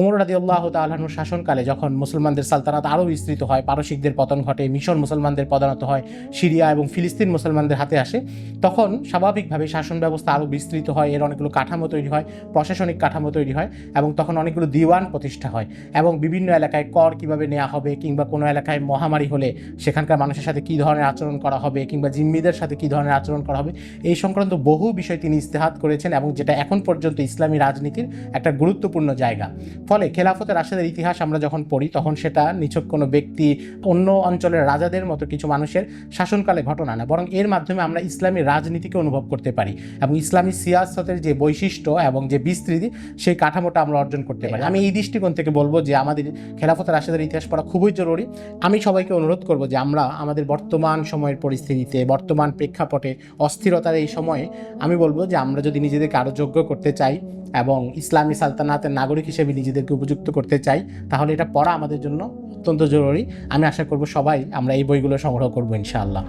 উমর রাদি আল্লাহ তাল্লাহর শাসনকালে যখন মুসলমানদের সালতানাত আরও বিস্তৃত হয়, পারসিকদের পতন ঘটে, মিশর মুসলমানদের পদানত হয়, সিরিয়া এবং ফিলিস্তিন মুসলমানদের হাতে আসে, তখন স্বাভাবিকভাবে শাসন ব্যবস্থা আরও বিস্তৃত হয়, এর অনেকগুলো কাঠামো তৈরি হয়, প্রশাসনিক কাঠামো তৈরি হয় এবং তখন অনেকগুলো দিওয়ান প্রতিষ্ঠা হয় এবং বিভিন্ন এলাকায় কর কীভাবে নেওয়া হবে কিংবা কোনো এলাকায় মহামারী হলে সেখানকার মানুষের সাথে কী ধরনের আচরণ করা হবে কিংবা জিম্মিদের সাথে কী ধরনের আচরণ করা হবে, এই সংক্রান্ত বহু বিষয় তিনি ইস্তেহাত করেছেন এবং যেটা এখন পর্যন্ত ইসলামী রাজনীতির একটা গুরুত্বপূর্ণ জায়গা। ফলে খেলাফতে রাশেদের ইতিহাস আমরা যখন পড়ি, তখন সেটা নিছক কোনো ব্যক্তি অন্য অঞ্চলের রাজাদের মতো কিছু মানুষের শাসনকালে ঘটনা না। বরং এর মাধ্যমে আমরা ইসলামী রাজনীতিকে অনুভব করতে পারি এবং ইসলামী সিয়াসতের যে বৈশিষ্ট্য এবং যে বিস্তৃতি, সেই কাঠামোটা আমরা অর্জন করতে পারি। আমি এই দৃষ্টিকোণ থেকে বলব যে আমাদের খেলাফত রাশেদের ইতিহাস পড়া খুবই জরুরি। আমি সবাইকে অনুরোধ করব যে আমরা আমাদের বর্তমান সময়ের পরিস্থিতিতে, বর্তমান প্রেক্ষাপটে অস্থিরতার এই সময়ে আমি বলব যে আমরা যদি নিজেদেরকে আরও যোগ্য করতে চাই এবং ইসলামী সালতানাতের নাগরিক হিসেবে নিজেদেরকে উপযুক্ত করতে চাই, তাহলে এটা পড়া আমাদের জন্য অত্যন্ত জরুরি। আমি আশা করব সবাই আমরা এই বইগুলো সংগ্রহ করব ইনশাআল্লাহ।